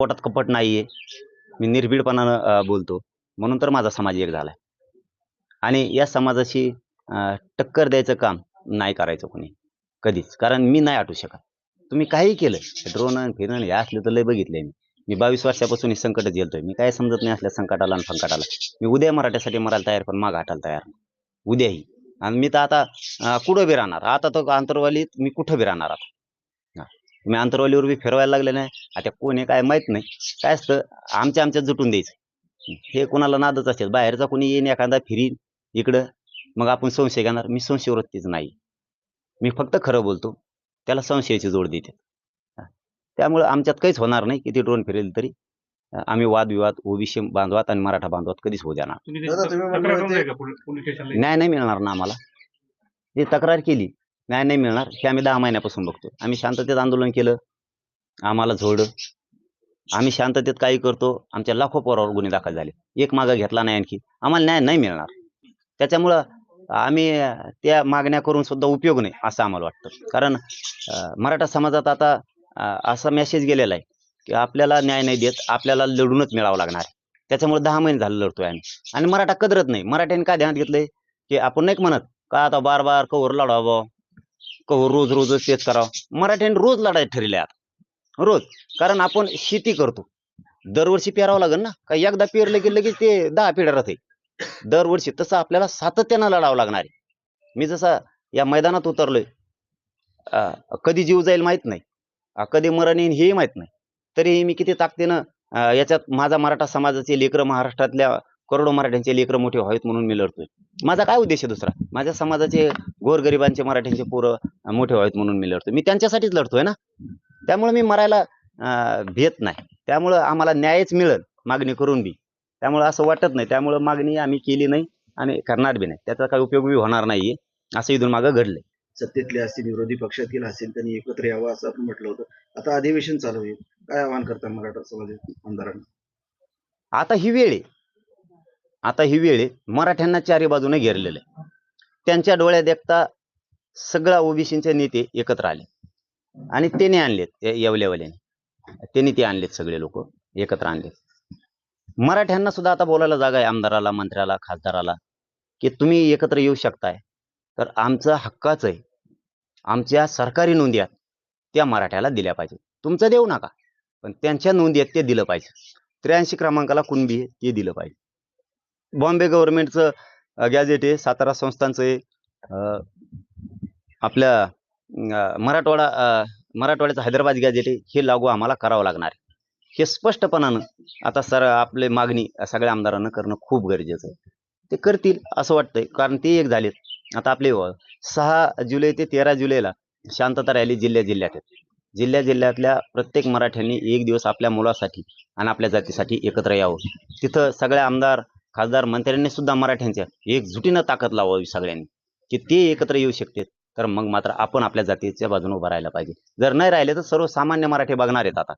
पोटात कपट नाहीये. मी निर्भीडपणानं बोलतो. म्हणून तर माझा समाज एक झालाय. आणि या समाजाशी टक्कर द्यायचं काम नाही करायचं कोणी. कधीच. कारण मी नाही आटू शकत. तुम्ही काही केलं. ड्रोन फिरण हे असलं तर लय बघितलंय मी. मी बावीस वर्षापासून हे संकट झेलतोय. मी काय समजत नाही असल्या संकटाला आणि फंकटाला. मी उद्या मराठ्यासाठी मरायला तयार पण माग हटायला तयार उद्याही. आणि मी तर आता कुठं बी राहणार? आता तर आंतरवालीत मी कुठं बी राहणार आता? हा. मी आंतरवालीवर बी फिरवायला लागले नाही. आता कोण काय माहीत नाही. काय असतं? आमच्या आमच्यात जुटून द्यायचं. हे कोणाला नादच असेल बाहेरचा कोणी येईन एखादा फिरीन इकडं मग आपण संशय घेणार. मी संशय वृत्तीच नाही. मी फक्त खरं बोलतो. त्याला संशयाची जोड देते. त्यामुळं आमच्यात काहीच होणार नाही. किती ड्रोन फिरेल तरी. आम्ही वादविवाद ओबीसी बांधवात आणि मराठा बांधवात कधीच होऊ देणार. तुम्ही तुम्ही न्याय नाही मिळणार ना आम्हाला. ते तक्रार केली न्याय नाही मिळणार. हे आम्ही दहा महिन्यापासून बघतो आम्ही शांततेत आंदोलन केलं. आम्हाला झोड आम्ही शांततेत काही करतो. आमच्या लाखो पोरावर गुन्हे दाखल झाले. एक मागा घेतला नाही आणखी. आम्हाला न्याय नाही मिळणार. त्याच्यामुळं आम्ही त्या मागण्या करून सुद्धा उपयोग नाही असं आम्हाला वाटतं. कारण मराठा समाजात आता असा मेसेज गेलेला आहे की आपल्याला न्याय नाही देत आपल्याला लढूनच मिळावं लागणार त्याच्यामुळे दहा महिने झालं लढतोय आम्ही. आणि मराठा कदरत नाही. मराठ्यांनी काय ध्यानात घेतलंय? की आपण नाही म्हणत का आता बार बार कवर लढावं? कहो रोज रोजच तेच करावं. मराठ्याने रोज लढाई ठरले आता. रोज. कारण आपण शेती करतो. दरवर्षी पेरावं लागेल ना? का एकदा पेरलं की लगेच ते दहा पिढ्या राहते दरवर्षी तसं आपल्याला सातत्यानं लढावं लागणार आहे. मी जसा या मैदानात उतरलोय. अं, कधी जीव जाईल माहीत नाही. कधी मरण येईल हेही माहीत नाही. तरीही मी किती ताकदीनं याच्यात माझा मराठा समाजाचे लेकरं महाराष्ट्रातल्या करोडो मराठ्यांचे लेकरं मोठे व्हावेत म्हणून मी लढतोय. माझा काय उद्देश आहे दुसरा? माझ्या समाजाचे गोरगरिबांचे मराठ्यांचे पोरं मोठे व्हावेत म्हणून मी लढतोय. मी त्यांच्यासाठीच लढतोय ना? त्यामुळे मी मरायला भेट नाही. त्यामुळं आम्हाला न्यायच मिळेल मागणी करून बी. त्यामुळं असं वाटत नाही. त्यामुळं मागणी आम्ही केली नाही आणि करणार बी नाही. त्याचा काही उपयोग बी होणार नाहीये असं इथून मागं घडलंय. सत्तेतले असतील विरोधी पक्षातील असतील त्यांनी एकत्र यावं असं आपण म्हटलं होतं. आता अधिवेशन चालू आहे. काय आवाहन करता मराठा समाज आमदारांना? आता ही वेळ आहे. आता ही वेळ मराठ्यांना चारी बाजूने घेरलेलं. आहे त्यांच्या डोळ्यात देखता सगळ्या ओबीसीचे नेते एकत्र आले. आणि त्याने आणलेत येवल्यावाल्याने. त्यांनी ते आणलेत सगळे लोक एकत्र आणलेत. मराठ्यांना सुद्धा आता बोलायला जागा आहे आमदाराला मंत्र्याला खासदाराला की तुम्ही एकत्र येऊ शकताय. तर आमचं हक्काचं आहे. आमच्या सरकारी नोंदी आहेत त्या मराठ्याला दिल्या पाहिजे तुमचं देऊ नका पण त्यांच्या नोंदी आहेत ते दिलं पाहिजे. त्र्याऐंशी क्रमांकाला कुणबी आहे ते दिलं पाहिजे. बॉम्बे गव्हर्नमेंटचं गॅजेट आहे सातारा संस्थांचं आहे आपल्या मराठवाडा मराठवाड्याचं हैदराबाद गॅजेट आहे हे लागू आम्हाला करावं लागणार आहे. हे स्पष्टपणानं आता सर आपले मागणी सगळ्या आमदारांना करणं खूप गरजेचं आहे. ते करतील असं वाटतंय कारण ते एक झालेत. आता आपले सहा जुलै ते तेरा जुलैला शांतता रॅली जिल्ह्या जिल्ह्यात आहेत जिल्ह्या जिल्ह्यातल्या प्रत्येक मराठ्यांनी एक दिवस आपल्या मुलासाठी आणि आपल्या जातीसाठी एकत्र यावं. तिथं सगळ्या आमदार खासदार मंत्र्यांनी सुद्धा मराठ्यांच्या एकजुटीनं ताकद लावावी सगळ्यांनी की ते एकत्र येऊ शकतात तर मग मात्र आपण आपल्या जातीच्या बाजूने उभं राहायला पाहिजे. जर नाही राहिले तर सर्वसामान्य मराठी बघणार आहेत आता.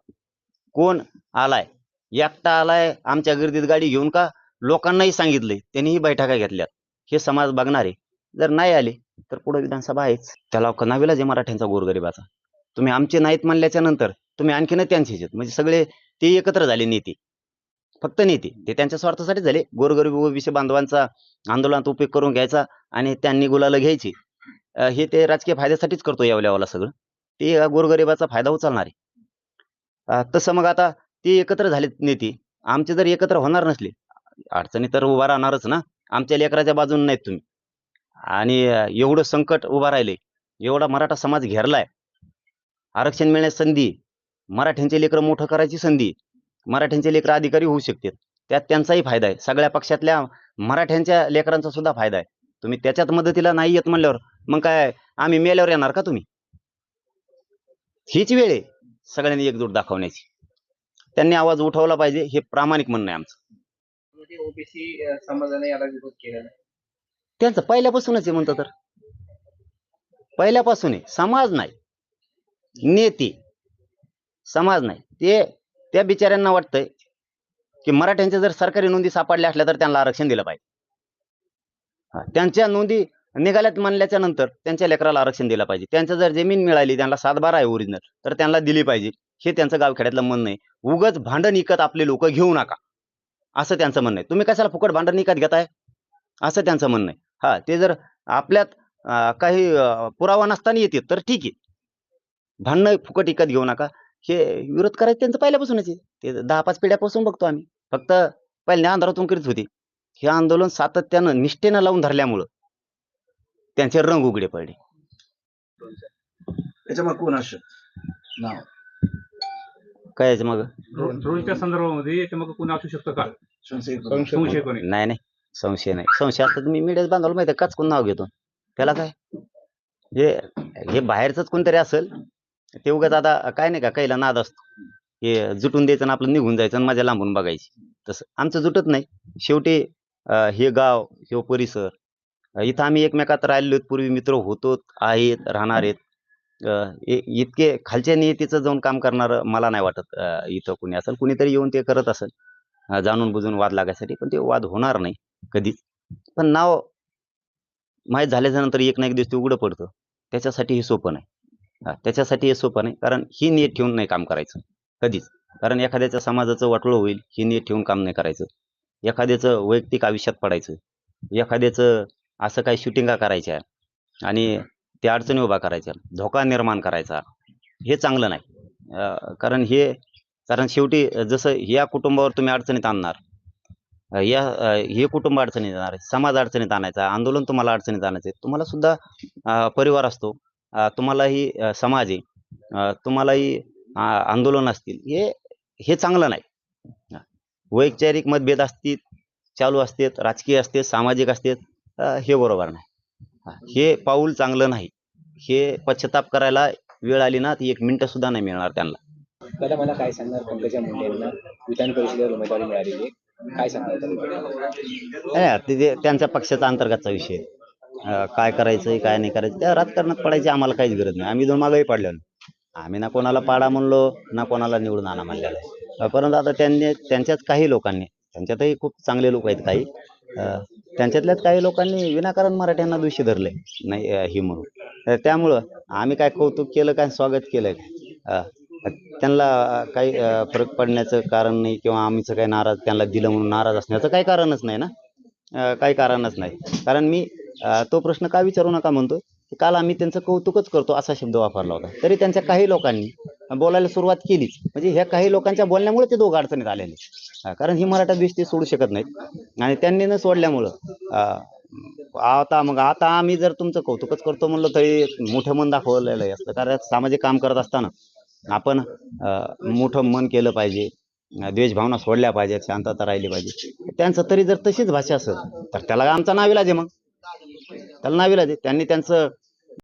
कोण आलाय? एकटा आलाय आमच्या गर्दीत गाडी घेऊन का? लोकांनाही सांगितलंय त्यांनीही बैठका घेतल्यात. हे समाज बघणार आहे. जर नाही आले तर पुढे विधानसभा आहेच. त्याला नाविला जे मराठ्यांचा गोरगरिबाचा. तुम्ही आमचे नाहीत म्हणल्याच्या नंतर तुम्ही आणखीन त्यांचेच आहेत. म्हणजे सगळे ते एकत्र झाले नेते. फक्त नेते ते. त्यांच्या स्वार्थासाठी झाले. गोरगरीब विषय बांधवांचा आंदोलनात उपयोग करून घ्यायचा आणि त्यांनी गुलाला घ्यायची. हे ते राजकीय फायद्यासाठीच करतो यावल्यावाला सगळं. ते गोरगरिबाचा फायदा उचलणार. आहे तसं मग आता ते एकत्र झालेत नेते. आमचे जर एकत्र होणार नसले अडचणी तर उभा राहणारच ना. आमच्या लेकराच्या बाजून नाहीत तुम्ही. आणि एवढं संकट उभा राहिले एवढा मराठा समाज घेरलाय. आरक्षण मिळण्याची संधी मराठ्यांचे लेकरं मोठं करायची संधी मराठ्यांचे लेकरं अधिकारी होऊ शकतात. त्यात त्यांचाही फायदा आहे. सगळ्या पक्षातल्या मराठ्यांच्या लेकरांचा सुद्धा फायदा आहे. तुम्ही त्याच्यात मदतीला नाही येत म्हणल्यावर मग काय? आम्ही मेल्यावर येणार का तुम्ही? हीच वेळ आहे सगळ्यांनी एकजूट दाखवण्याची. त्यांनी आवाज उठवला पाहिजे हे प्रामाणिक म्हणणं आहे आमचं. ओबीसी समाजाने याला विरोध केलेला आहे. त्यांचं पहिल्यापासूनच आहे म्हणतं तर. पहिल्यापासून आहे. समाज नाही. नेते. समाज नाही. ते त्या बिचाऱ्यांना वाटतंय की मराठ्यांच्या जर सरकारी नोंदी सापडल्या असल्या तर त्यांना आरक्षण दिलं पाहिजे. हा, त्यांच्या नोंदी निघाल्यात मानल्याच्या नंतर त्यांच्या लेकराला आरक्षण दिलं पाहिजे. त्यांच्या जर जमीन मिळाली त्यांना सातबारा आहे ओरिजिनल तर त्यांना दिली पाहिजे. हे त्यांचं गावखेड्यातलं म्हणणं आहे उगच भांडण इकत आपले लोक घेऊ नका. असं त्यांचं म्हणणं आहे. तुम्ही कशाला फुकट भांडण इकत घेताय? असं त्यांचं म्हणणं आहे. हा ते जर आपल्यात काही पुरावा नसताना येते तर ठीक आहे. भांडणं फुकट इकत घेऊ नका. हे विरोध करायचं त्यांचं पहिल्यापासूनच आहे. ते दहा पाच पिढ्यापासून बघतो आम्ही. फक्त पहिल्या अंधारातून करीत होते? हे आंदोलन सातत्यानं निष्ठेनं लावून धरल्यामुळं त्यांचे रंग उघडे पडले. कोण असं नाव. काय याचं मग रोजच्या संदर्भामध्ये याच्या मग कोणी असू शकतं का? संशय संशय कोणी. नाही नाही. संशय नाही. संशय असता तर मी मीडियात बांधवलं माहिती काच कोण नाव घेतो? त्याला काय? हे हे बाहेरच कोणतरी असेल ते उगाच आता काय नाही का काहीला नाद असतो. हे जुटून द्यायचं आणि आपलं निघून जायचं आणि माझ्या लांबून बघायची. तसं आमचं जुटत नाही. शेवटी हे गाव हे परिसर इथं आम्ही एकमेकात राहिलो पूर्वी मित्र होतो आहेत राहणार आहेत. इतके खालच्या नियतीचं जाऊन काम करणार मला नाही वाटत इथं कुणी असेल. कुणीतरी येऊन ते करत असेल. जाणून बुजून वाद लागायसाठी पण ते वाद होणार नाही कधीच. पण नाव माहीत झाल्याच्यानंतर एक ना एक दिवस ते उघडं पडतं. त्याच्यासाठी हे सोपं नाही. त्याच्यासाठी हे सोपं नाही. कारण ही नियत ठेवून नाही काम करायचं. कधीच. कारण एखाद्याच्या समाजाचं वाटलं होईल ही नियत ठेवून काम नाही करायचं. एखाद्याचं वैयक्तिक आयुष्यात पडायचं. एखाद्याचं असं काही शूटिंगा करायच्या आणि त्या अडचणी उभा करायच्या. धोका निर्माण करायचा. हे चांगलं नाही. कारण हे कारण शेवटी जसं या कुटुंबावर तुम्ही अडचणीत आणणार या हे कुटुंब अडचणीत येणार आहे समाज अडचणीत आणायचा आंदोलन तुम्हाला अडचणीत आणायचं तुम्हाला सुद्धा परिवार असतो. तुम्हालाही समाज आहे. तुम्हालाही आंदोलन असतील हे हे चांगलं नाही. वैचारिक मतभेद असतील चालू असतात राजकीय असते सामाजिक असतात हे बरोबर नाही. हा. पाऊल चांगलं नाही. हे पश्चाताप करायला वेळ आली ना ती एक मिनिटं सुद्धा नाही मिळणार त्यांना. दादा मला काय सांगणार? पंकजा मुंडे यांना विधान परिषदेवर उमेदवारी मिळालेली काय सांगणार त्यांच्या पक्षाचा अंतर्गतचा विषय काय करायचंय काय नाही करायचं त्या राजकारणात पडायची आम्हाला काहीच गरज नाही. आम्ही दोन मागही पडलेलो आम्ही ना कोणाला पाडा म्हणलो ना कोणाला निवडून आणा म्हणलेलं परंतु आता त्यांनी त्यांच्याच काही लोकांनी त्यांच्यातही खूप चांगले लोक आहेत काही त्यांच्यातल्याच काही लोकांनी विनाकारण मराठ्यांना दोषी धरले नाही हे म्हणून. तर त्यामुळं आम्ही काय कौतुक केलं काय स्वागत केलं काय? त्यांना काही फरक पडण्याचं कारण नाही किंवा आमचं काही नाराज त्यांना दिलं म्हणून नाराज असण्याचं काही कारणच नाही ना? काही कारणच नाही. कारण मी तो प्रश्न का विचारू नका म्हणतो की काल आम्ही त्यांचं कौतुकच करतो असा शब्द वापरला होता. तरी त्यांच्या काही लोकांनी बोलायला सुरुवात केलीच. म्हणजे ह्या काही लोकांच्या बोलण्यामुळे ते दोघं अडचणीत आलेले. कारण ही मराठा द्वेष ते सोडू शकत नाहीत. आणि त्यांनी न सोडल्यामुळं आता मग आता आम्ही जर तुमचं कौतुकच करतो म्हणलं तरी मोठं मन दाखवलेलं आहे. असतं कारण सामाजिक काम करत असताना आपण मोठं मन केलं पाहिजे. द्वेषभावना सोडल्या पाहिजेत शांतता राहिली पाहिजे. त्यांचं तरी जर तशीच भाषा असेल तर त्याला आमचा नाविलाज आहे मग. त्याला नाविलाज त्यांनी त्यांचं